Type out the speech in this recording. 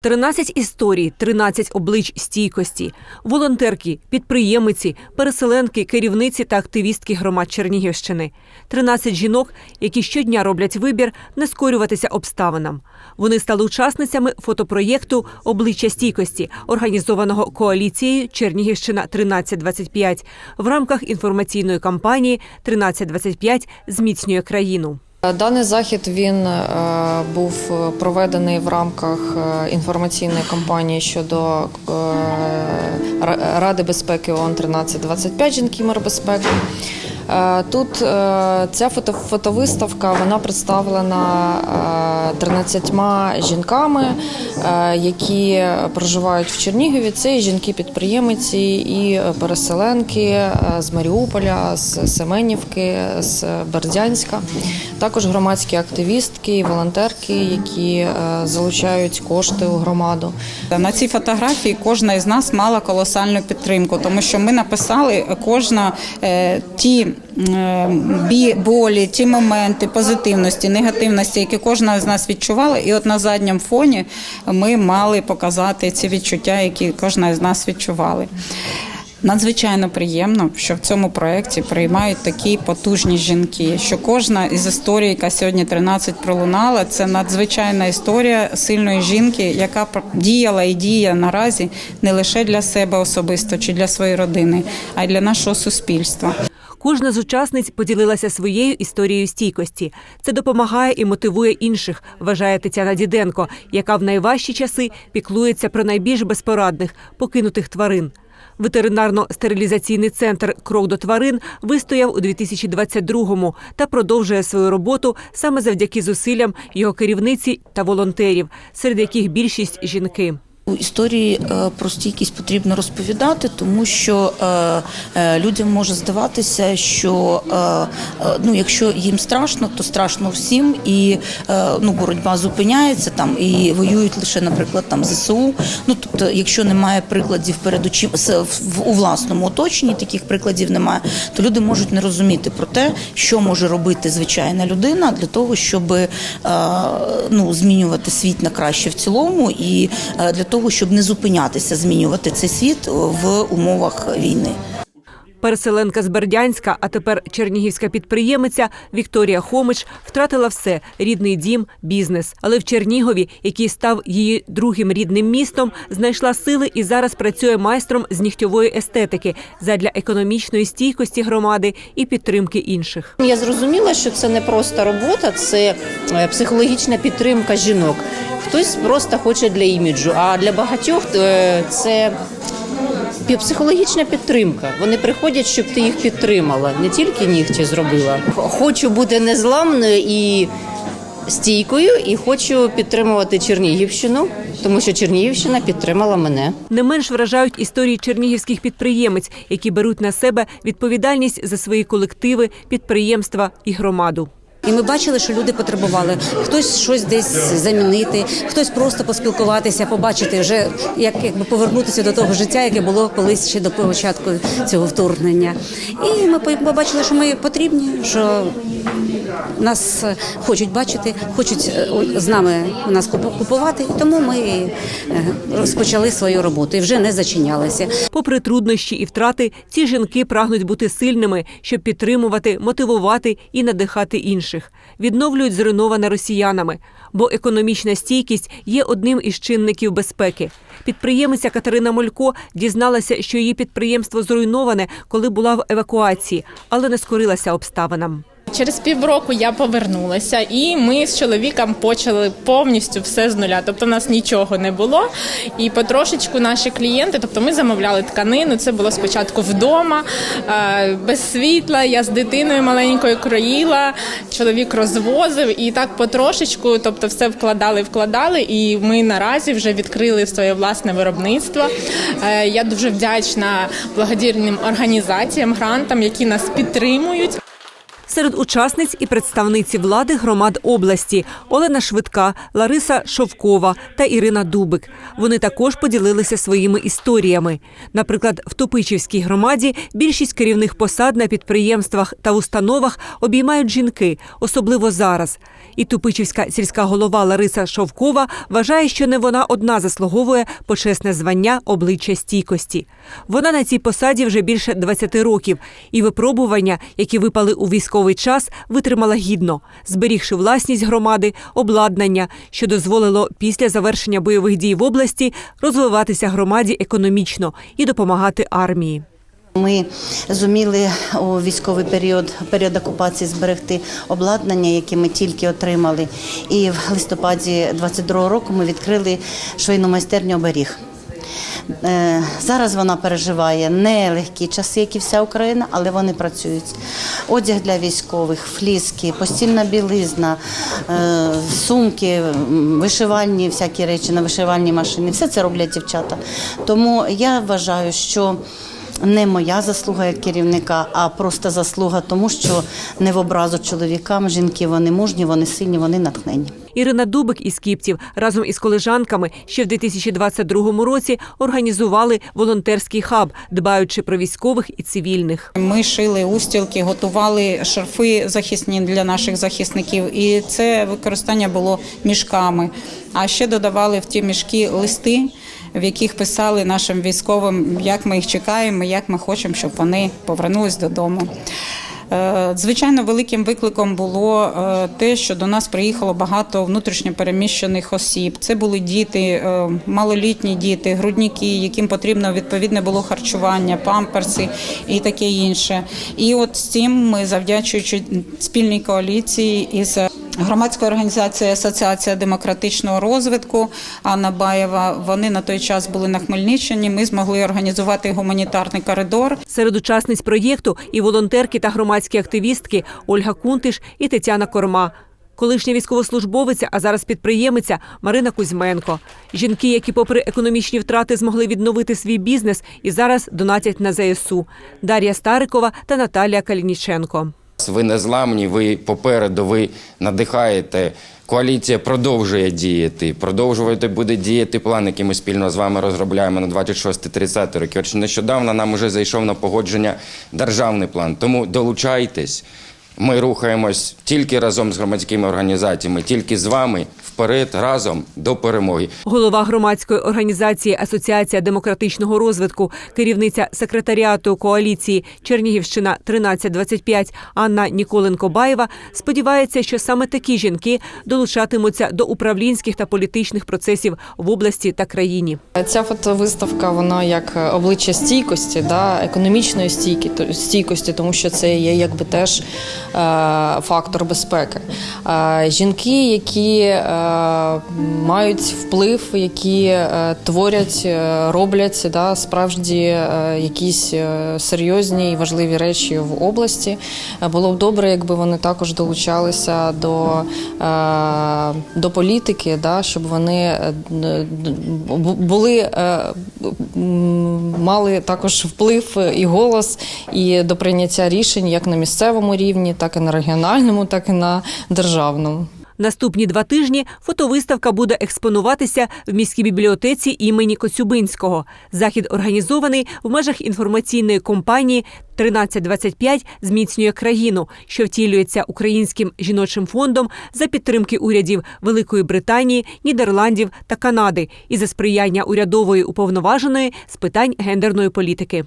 13 історій, 13 облич стійкості, волонтерки, підприємиці, переселенки, керівниці та активістки громад Чернігівщини. 13 жінок, які щодня роблять вибір не скорюватися обставинам. Вони стали учасницями фотопроєкту Обличчя стійкості, організованого коаліцією Чернігівщина 1325 в рамках інформаційної кампанії 1325 зміцнює країну. Даний захід він е, був проведений в рамках е, інформаційної кампанії щодо е, Ради безпеки ООН 1325 жінки мир безпеки. Е, Тут ця фото, фотовиставка вона представлена 13 жінками, е, які проживають в Чернігові. Це жінки-підприємиці і переселенки е, з Маріуполя, з Семенівки, з Бердянська. Також громадські активістки і волонтерки, які е, залучають кошти у громаду. На цій фотографії кожна із нас мала колосальну підтримку, тому що ми написали кожна ті болі, ті моменти позитивності, негативності, які кожна з нас відчувала. І от на задньому фоні ми мали показати ці відчуття, які кожна з нас відчували. Надзвичайно приємно, що в цьому проєкті приймають такі потужні жінки. Що кожна із історій, яка сьогодні 13 пролунала, це надзвичайна історія сильної жінки, яка діяла і діє наразі не лише для себе особисто чи для своєї родини, а й для нашого суспільства. Кожна з учасниць поділилася своєю історією стійкості. Це допомагає і мотивує інших, вважає Тетяна Діденко, яка в найважчі часи піклується про найбільш безпорадних покинутих тварин. Ветеринарно-стерилізаційний центр Крок до тварин вистояв у 2022-му та продовжує свою роботу саме завдяки зусиллям його керівниці та волонтерів, серед яких більшість жінки. У Історії е, про стійкість потрібно розповідати, тому що е, е, людям може здаватися, що ну, якщо їм страшно, то страшно всім, і ну, боротьба зупиняється там і воюють лише, наприклад, там ЗСУ. Ну тобто, якщо немає прикладів перед в- у власному оточенні, таких прикладів немає, то люди можуть не розуміти про те, що може робити звичайна людина для того, щоб ну, змінювати світ на краще в цілому, і для того, щоб не зупинятися, змінювати цей світ в умовах війни. Переселенка з Бердянська, а тепер чернігівська підприємиця Вікторія Хомич втратила все рідний дім, бізнес. Але в Чернігові, який став її другим рідним містом, знайшла сили і зараз працює майстром з нігтьової естетики задля економічної стійкості громади і підтримки інших. Я зрозуміла, що це не просто робота, це е, психологічна підтримка жінок. Хтось просто хоче для іміджу, а для багатьох е, це психологічна підтримка. Вони приходять, щоб ти їх підтримала, не тільки нігті зробила. Хочу бути незламною і стійкою, і хочу підтримувати Чернігівщину, тому що Чернігівщина підтримала мене. Не менш вражають історії чернігівських підприємець, які беруть на себе відповідальність за свої колективи, підприємства і громаду. І ми бачили, що люди потребували хтось щось десь замінити, хтось просто поспілкуватися, побачити вже як якби повернутися до того життя, яке було колись ще до початку цього вторгнення. І ми побачили, що ми потрібні, що нас хочуть бачити, хочуть е, з нами у нас купу- купувати. Тому ми е, розпочали свою роботу і вже не зачинялися. Попри труднощі і втрати, ці жінки прагнуть бути сильними, щоб підтримувати, мотивувати і надихати інших. Відновлюють зруйноване росіянами, бо економічна стійкість є одним із чинників безпеки. Підприємиця Катерина Молько дізналася, що її підприємство зруйноване, коли була в евакуації, але не скорилася обставинам. Через півроку я повернулася, і ми з чоловіком почали повністю все з нуля. Тобто, в нас нічого не було. І потрошечку наші клієнти, тобто ми замовляли тканину. Це було спочатку вдома, е, без світла. Я з дитиною маленькою кроїла, чоловік розвозив, і так потрошечку, тобто, все вкладали, вкладали. І ми наразі вже відкрили своє власне виробництво. Е, Я дуже вдячна благодійним організаціям, грантам, які нас підтримують. Серед учасниць і представниці влади громад області Олена Швидка, Лариса Шовкова та Ірина Дубик. Вони також поділилися своїми історіями. Наприклад, в Топичівській громаді більшість керівних посад на підприємствах та установах обіймають жінки, особливо зараз. І Тупичівська сільська голова Лариса Шовкова вважає, що не вона одна заслуговує почесне звання обличчя стійкості. Вона на цій посаді вже більше 20 років, і випробування, які випали у військовий час, витримала гідно, зберігши власність громади, обладнання, що дозволило після завершення бойових дій в області розвиватися громаді економічно і допомагати армії. Ми зуміли у військовий період, період окупації зберегти обладнання, яке ми тільки отримали. І в листопаді 22 року ми відкрили швейну майстерню оберіг. Е, Зараз вона переживає нелегкі часи, як і вся Україна, але вони працюють. Одяг для військових, фліски, постільна білизна, е, сумки, вишивальні всякі речі на вишивальні машини. Все це роблять дівчата. Тому я вважаю, що не моя заслуга як керівника, а просто заслуга тому, що не в образу чоловікам жінки вони мужні, вони сильні, вони натхнені. Ірина Дубик із Кіпців разом із колежанками ще в 2022 році організували волонтерський хаб, дбаючи про військових і цивільних. Ми шили устілки, готували шарфи захисні для наших захисників, і це використання було мішками. А ще додавали в ті мішки листи, в яких писали нашим військовим, як ми їх чекаємо, як ми хочемо, щоб вони повернулись додому. Е, Звичайно, великим викликом було е, те, що до нас приїхало багато внутрішньопереміщених осіб. Це були діти, е, малолітні діти, грудніки, яким потрібно відповідне було харчування, памперси і таке інше. І от з цим ми, завдячуючи спільній коаліції із громадською організацією Асоціація демократичного розвитку Анна Баєва, вони на той час були на Хмельниччині. Ми змогли організувати гуманітарний коридор. Серед учасниць проєкту і волонтерки та громадські активістки Ольга Кунтиш і Тетяна Корма. Колишня військовослужбовиця, а зараз підприємиця Марина Кузьменко. Жінки, які, попри економічні втрати, змогли відновити свій бізнес і зараз донатять на ЗСУ. Дар'я Старикова та Наталія Калініченко. Ви незламні, ви попереду, ви надихаєте. Коаліція продовжує діяти. Продовжувати буде діяти план, який ми спільно з вами розробляємо на 26-30 роки. От нещодавно нам уже зайшов на погодження державний план. Тому долучайтесь. Ми рухаємось тільки разом з громадськими організаціями, тільки з вами вперед разом до перемоги. Голова громадської організації Асоціація демократичного розвитку, керівниця секретаріату коаліції Чернігівщина 1325 Анна Ніколенко-Баєва сподівається, що саме такі жінки долучатимуться до управлінських та політичних процесів в області та країні. Ця фотовиставка вона як обличчя стійкості, да, економічної стійки, то- стійкості, тому що це є якби теж фактор безпеки. Е, жінки, які е, мають вплив, які е, творять, е, роблять да, справді е, якісь е, серйозні і важливі речі в області. Е, Було б добре, якби вони також долучалися до, е, до політики, да, щоб вони е, були, е, мали також вплив і голос і до прийняття рішень як на місцевому рівні, так і на регіональному, так і на державному. Наступні два тижні фотовиставка буде експонуватися в міській бібліотеці імені Коцюбинського. Захід організований в межах інформаційної кампанії «1325 зміцнює країну, що втілюється українським жіночим фондом за підтримки урядів Великої Британії, Нідерландів та Канади і за сприяння урядової уповноваженої з питань гендерної політики.